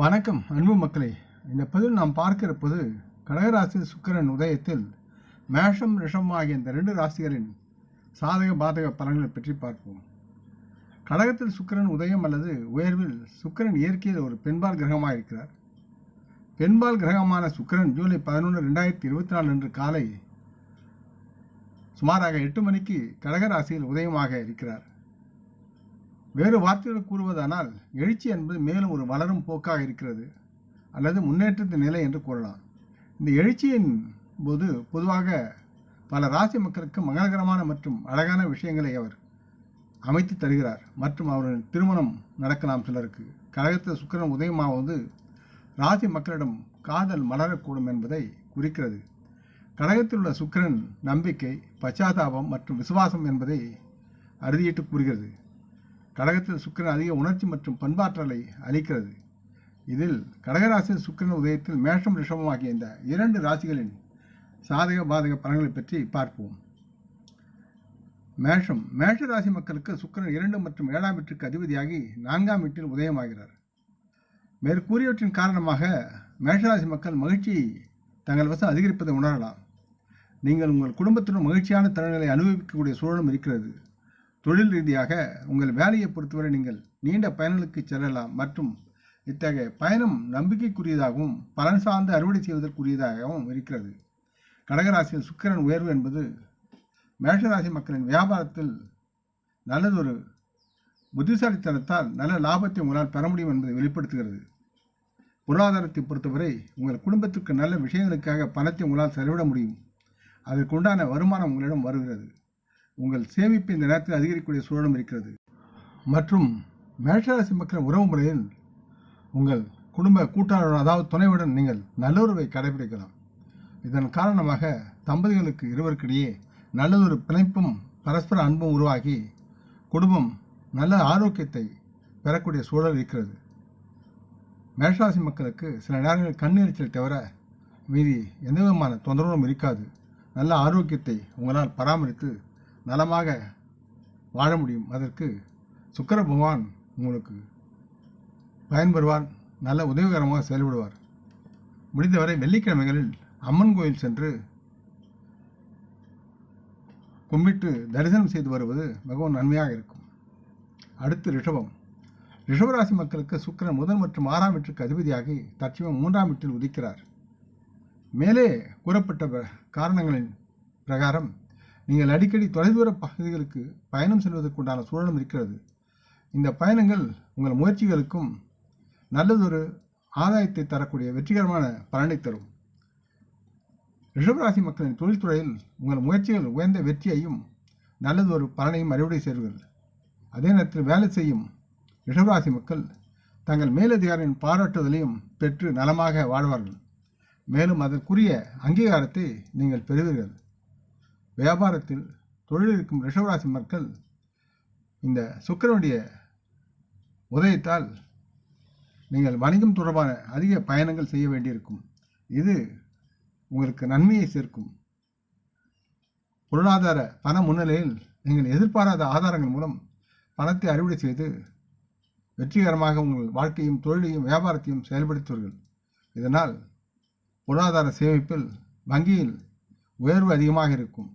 வணக்கம் அன்பு மக்களே. இந்த பதிவில் நாம் பார்க்கிற பொது கடகராசி சுக்கரன் உதயத்தில் மேஷம் ரிஷம் ஆகிய இந்த ரெண்டு ராசிகளின் சாதக பாதக பலன்களை பற்றி பார்ப்போம். கடகத்தில் சுக்கிரன் உதயம் அல்லது உயர்வில் சுக்கிரன் இயற்கையில் ஒரு பெண்பால் கிரகமாக இருக்கிறார். பெண்பால் கிரகமான சுக்கிரன் ஜூலை பதினொன்று ரெண்டாயிரத்தி இருபத்தி நாலு அன்று காலை சுமாராக எட்டு மணிக்கு கடகராசியில் உதயமாக இருக்கிறார். வேறு வார்த்தைகள் கூறுவதானால் எழுச்சி என்பது மேலும் ஒரு வளரும் போக்காக இருக்கிறது அல்லது முன்னேற்றத்தின் நிலை என்று கூறலாம். இந்த எழுச்சியின் போது பொதுவாக பல ராசி மக்களுக்கு மங்களகரமான மற்றும் அழகான விஷயங்களை அவர் அமைத்து தருகிறார் மற்றும் அவரின் திருமணம் நடக்கலாம் சிலருக்கு. கழகத்தில் சுக்கரன் உதயமாவது ராசி மக்களிடம் காதல் மலரக்கூடும் என்பதை குறிக்கிறது. கழகத்தில் உள்ள சுக்கிரன் நம்பிக்கை பச்சாதாபம் மற்றும் விசுவாசம் என்பதை அறுதியிட்டு கூறுகிறது. கடகத்தில் சுக்கிரன் அதிக உணர்ச்சி மற்றும் பண்பாற்றலை அளிக்கிறது. இதில் கடகராசியில் சுக்கிரன் உதயத்தில் மேஷம் ரிஷபம் ஆகிய இந்த இரண்டு ராசிகளின் சாதக பாதக பலன்களை பற்றி பார்ப்போம். மேஷம் மேஷ ராசி மக்களுக்கு சுக்கிரன் இரண்டு மற்றும் ஏழாம் வீட்டிற்கு அதிபதியாகி நான்காம் வீட்டில் உதயமாகிறார். மேற்கூறியவற்றின் காரணமாக மேஷராசி மக்கள் மகிழ்ச்சியை தங்கள் வசம் அதிகரிப்பதை உணரலாம். நீங்கள் உங்கள் குடும்பத்துடன் மகிழ்ச்சியான தருணங்களை அனுபவிக்கக்கூடிய சூழலும் இருக்கிறது. தொழில் ரீதியாக உங்கள் வேலையை பொறுத்தவரை நீங்கள் நீண்ட பயணங்களுக்கு செல்லலாம் மற்றும் இத்தகைய பயணம் நம்பிக்கைக்குரியதாகவும் பலன் சார்ந்து அறுவடை செய்வதற்குரியதாகவும் இருக்கிறது. கடகராசியில் சுக்கிரன் உயர்வு என்பது மேஷராசி மக்களின் வியாபாரத்தில் நல்லதொரு புத்திசாலித்தனத்தால் நல்ல லாபத்தை உங்களால் பெற முடியும் என்பதை வெளிப்படுத்துகிறது. பொருளாதாரத்தை பொறுத்தவரை உங்கள் குடும்பத்திற்கு நல்ல விஷயங்களுக்காக பணத்தை உங்களால் செலவிட முடியும். அதற்குண்டான வருமானம் உங்களிடம் வருகிறது. உங்கள் சேமிப்பு இந்த நேரத்தில் அதிகரிக்கக்கூடிய சூழலும் இருக்கிறது. மற்றும் மேஷராசி மக்களின் உறவு முறையில் உங்கள் குடும்ப கூட்டாளருடன் அதாவது துணைவுடன் நீங்கள் நல்லுறவை கடைபிடிக்கலாம். இதன் காரணமாக தம்பதிகளுக்கு இருவருக்கிடையே நல்லதொரு பிணைப்பும் பரஸ்பர அன்பும் உருவாகி குடும்பம் நல்ல ஆரோக்கியத்தை பெறக்கூடிய சூழல் இருக்கிறது. மேஷராசி மக்களுக்கு சில நேரங்களில் கண்ணீரிச்சல் தவிர மீதி எந்த விதமான தொந்தரவும் இருக்காது. நல்ல ஆரோக்கியத்தை உங்களால் பராமரித்து நலமாக வாழ முடியும். அதற்கு சுக்கர பகவான் உங்களுக்கு பயன்பெறுவார் நல்ல உதவிகரமாக செயல்படுவார். முடிந்தவரை வெள்ளிக்கிழமைகளில் அம்மன் கோயில் சென்று கும்பிட்டு தரிசனம் செய்து வருவது மிகவும் நன்மையாக இருக்கும். அடுத்து ரிஷபம். ரிஷபராசி மக்களுக்கு சுக்கரன் முதல் மற்றும் ஆறாம் வீட்டுக்கு அதிபதியாகி தற்சமயம் மூன்றாம் வீட்டில் உதிக்கிறார். மேலே கூறப்பட்ட காரணங்களின் பிரகாரம் நீங்கள் அடிக்கடி தொலைதூர பகுதிகளுக்கு பயணம் செல்வதற்குண்டான சூழலும் இருக்கிறது. இந்த பயணங்கள் உங்கள் முயற்சிகளுக்கும் நல்லதொரு ஆதாயத்தை தரக்கூடிய வெற்றிகரமான பலனை தரும். ரிஷபராசி மக்களின் தொழில்துறையில் உங்கள் முயற்சிகள் உயர்ந்த வெற்றியையும் நல்லதொரு பலனையும் அறுவடை செய்வீர்கள் அதே நேரத்தில் வேலை செய்யும் ரிஷபராசி மக்கள் தங்கள் மேலதிகாரியின் பாராட்டுதலையும் பெற்று நலமாக வாழ்வார்கள். மேலும் அதற்குரிய அங்கீகாரத்தை நீங்கள் பெறுவீர்கள். வியாபாரத்தில் தொழில் இருக்கும் ரிஷவராசி மக்கள் இந்த சுக்கரனுடைய உதயத்தால் நீங்கள் வணிகம் தொடர்பான அதிக பயணங்கள் செய்ய வேண்டியிருக்கும். இது உங்களுக்கு நன்மையை சேர்க்கும். பொருளாதார பண முன்னிலையில் நீங்கள் எதிர்பாராத ஆதாரங்கள் மூலம் பணத்தை அறுவடை செய்து வெற்றிகரமாக உங்கள் வாழ்க்கையும் தொழிலையும் வியாபாரத்தையும் செயல்படுத்துவீர்கள். இதனால் பொருளாதார சேமிப்பில் வங்கியில் உயர்வு அதிகமாக இருக்கும்.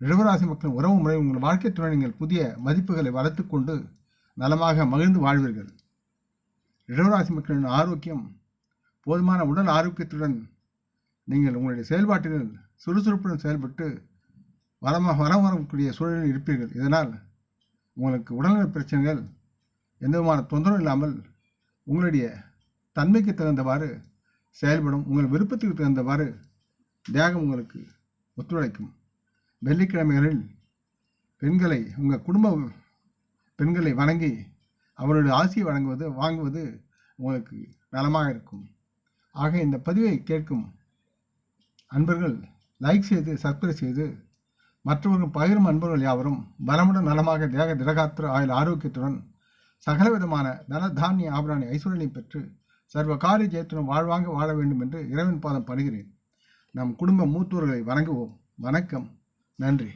ரிஷபராசி மக்களின் உறவு முறை உங்கள் வாழ்க்கை துணை நீங்கள் புதிய மதிப்புகளை வளர்த்துக்கொண்டு நலமாக மகிழ்ந்து வாழ்வீர்கள். ரிஷபராசி மக்களின் ஆரோக்கியம் போதுமான உடல் ஆரோக்கியத்துடன் நீங்கள் உங்களுடைய செயல்பாட்டில் சுறுசுறுப்புடன் செயல்பட்டு வளமாக வரம் வரக்கூடிய சூழலில் இருப்பீர்கள். இதனால் உங்களுக்கு உடல்நல பிரச்சனைகள் எந்த விதமான தொந்தரவும் இல்லாமல் உங்களுடைய தன்மைக்கு தகுந்தவாறு செயல்படும் உங்கள் விருப்பத்துக்கு தகுந்தவாறு தேகம் உங்களுக்கு ஒத்துழைக்கும். வெள்ளிக்கிழமைகளில் பெண்களை உங்கள் குடும்ப பெண்களை வணங்கி அவருடைய ஆசியை வழங்குவது வாங்குவது உங்களுக்கு நலமாக இருக்கும். ஆக இந்த பதிவை கேட்கும் அன்பர்கள் லைக் செய்து சப்ஸ்கிரைப் செய்து மற்றவர்கள் பகிரும் அன்பர்கள் யாவரும் பலமுடன் நலமாக தேக திடகாத்திர ஆயுள் ஆரோக்கியத்துடன் சகலவிதமான தன தானிய ஆபராணி ஐஸ்வர்யனை பெற்று சர்வ காரிய ஜெயத்துடன் வாழ்வாங்க வாழ வேண்டும் என்று இறைவன் பாதம் படுகிறேன் நம் குடும்ப மூத்தோர்களை வணங்குவோம். வணக்கம். நன்றி.